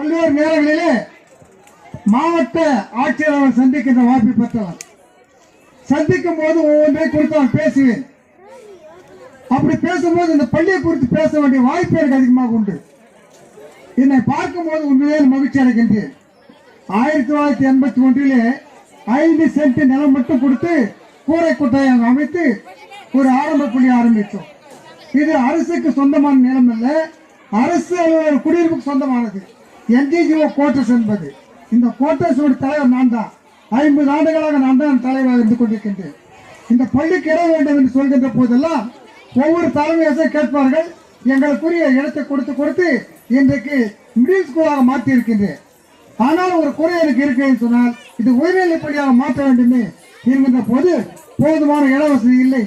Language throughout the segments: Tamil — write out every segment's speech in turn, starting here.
பல்வேறு நேரங்களிலே மாவட்ட ஆட்சியர் அவர் சந்திக்கின்ற வாய்ப்பை பெற்றவர். சந்திக்கும் போது ஒவ்வொன்றை குறித்து நான் பேசுவேன். அப்படி பேசும்போது இந்த பள்ளியை குறித்து பேச வேண்டிய வாய்ப்பு எனக்கு அதிகமாக உண்டு. என்னை பார்க்கும்போது உண்மையிலே மகிழ்ச்சி அடைகின்றேன். ஆயிரத்தி தொள்ளாயிரத்தி எண்பத்தி ஒன்றிலே ஐந்து சென்ட் நிலம் மட்டும் கொடுத்து கூரை கொட்டாயம் அமைத்து ஒரு ஆரம்ப பள்ளி ஆரம்பித்தோம். இது அரசுக்கு சொந்தமான நிலம் அல்ல அரசு அலுவலர் குடியிருப்புக்கு சொந்தமானது. என்ஜிஓ கோட்டஸ் என்பது. இந்த கோட்டஸோட தலைவர் நான் தான் ஐம்பது ஆண்டுகளாக நான் தான் தலைவராக இருந்து கொண்டிருக்கின்றேன். இந்த பள்ளிக்கு இட வேண்டும் என்று சொல்கின்ற போதெல்லாம் ஒவ்வொரு தலைமை கேட்பார்கள். எங்களுக்குரிய இடத்தை கொடுத்து கொடுத்து இன்றைக்கு மிடில் ஸ்கூலாக மாற்றி இருக்கின்றேன் ஆனால் ஒரு குறை எனக்கு இருக்கிறேன்னு சொன்னால் இது உயர்நிலை பள்ளியாக மாற்ற வேண்டுமே இருக்கின்ற போது போதுமான இட வசதி இல்லை.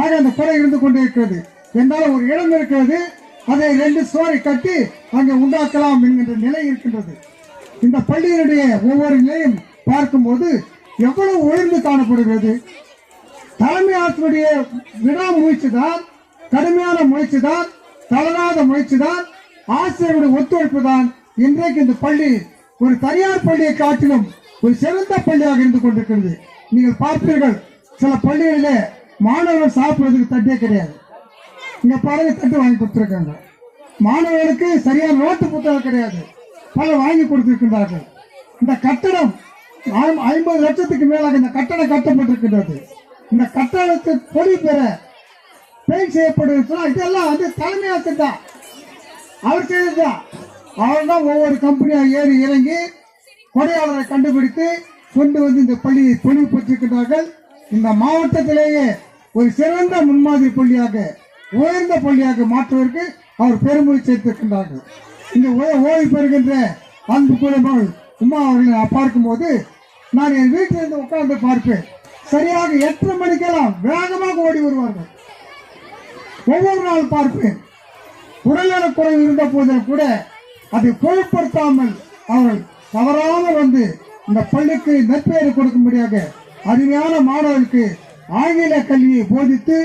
ஆக அந்த குறை இருந்து கொண்டே இருக்கிறது ஒரு இடம் இருக்கிறது. அதை ரெண்டு சுவரை கட்டி அங்கே உண்டாக்கலாம் என்கின்ற நிலை இருக்கின்றது. இந்த பள்ளியினுடைய ஒவ்வொரு நிலையும் பார்க்கும்போது எவ்வளவு உயர்ந்து காணப்படுகிறது. தலைமை ஆசிரியருடைய விடாமுயற்சி தான் கடுமையான முயற்சி தான் தளராத முயற்சி தான் ஆசிரியருடைய ஒத்துழைப்பு தான் இன்றைக்கு இந்த பள்ளி ஒரு தனியார் பள்ளியை காட்டிலும் ஒரு சிறந்த பள்ளியாக இருந்து கொண்டிருக்கிறது. நீங்கள் பார்ப்பீர்கள் சில பள்ளிகளிலே மாணவர்கள் சாப்பிடுவதற்கு தட்டே கிடையாது. இந்த பறவை தட்டு வாங்கி கொடுத்துருக்காங்க. மாணவர்களுக்கு சரியான நோட்டு புத்தகம் கிடையாது. பல வாங்கி கொடுத்திருக்கின்றார்கள். இந்த கட்டடம் ஐம்பது லட்சத்துக்கு மேலாக இந்த கட்டடம் கட்டப்பட்டிருக்கின்றது. இந்த கட்டடத்துக்கு பொடி பெற பெயிண்ட் செய்யப்படுதுன்னா இதெல்லாம் வந்து தலைமை ஆசிரியர் அவர் செய்ததுதான் அவர் தான் ஒவ்வொரு கம்பெனியாக ஏறி இறங்கி கொடையாளரை கண்டுபிடித்து கொண்டு வந்து இந்த பள்ளியை பொழிவுபட்டிருக்கிறார்கள் இந்த மாவட்டத்திலேயே ஒரு சிறந்த முன்மாதிரி பள்ளியாக உயர்ந்த பள்ளியாக மாற்றுவதற்கு அவர் பெருமுறை சேர்த்திருக்கின்றார்கள் இந்த ஓய்வு பெறுகின்ற அன்பு குடும்பம் உமா அவர்களை பார்க்கும்போது நான் என் வீட்டிலிருந்து உட்கார்ந்து பார்ப்பேன். சரியாக எட்டு மணிக்கெல்லாம் வேகமாக ஓடி வருவார்கள். ஒவ்வொரு நாள் பார்ப்பேன். உடல்நலக் குறைவு இருந்த போதிலும் கூட அதை பொருட்படுத்தாமல் அவர்கள் தவறாமல் வந்து இந்த பள்ளிக்கு நற்பெயரை கொடுக்கும்படியாக அருமையான மாணவர்களுக்கு ஆங்கில கல்வியை போதித்து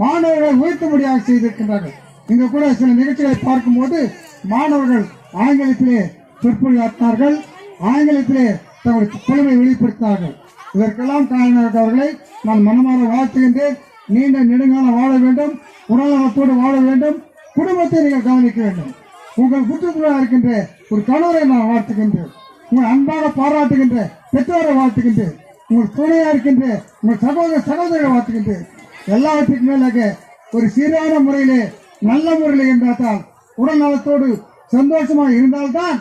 மாணவர்களை உயர்த்தும்படியாக செய்திருக்கின்றார்கள். இங்க கூட சில நிகழ்ச்சிகளை பார்க்கும்போது மாணவர்கள் ஆங்கிலத்திலே சொற்பொழியாற்றினார்கள். ஆங்கிலத்திலே தங்களுடைய திறமை வெளிப்படுத்தினார்கள். இதற்கெல்லாம் காரணமாக நான் மனமாற வாழ்த்துகின்றேன். நீண்ட நெடுங்காலம் வாழ வேண்டும். உடல்நலத்தோடு வாழ வேண்டும். குடும்பத்தை நீங்கள் கவனிக்க வேண்டும். உங்கள் குற்றத்துடன் இருக்கின்ற ஒரு கணவரை நான் வாழ்த்துகின்றேன். உங்கள் அன்பாக பாராட்டுகின்ற பெற்றோரை வாழ்த்துகின்றேன். உங்கள் துணையா இருக்கின்ற உங்கள் சகோதர சகோதரரை வாழ்த்துகின்றேன். எல்லாவற்றுக்கும் மேலாக ஒரு சீரான முறையிலே நல்ல முறையில் இருந்தால் உடல் நலத்தோடு சந்தோஷமாக இருந்தால்தான்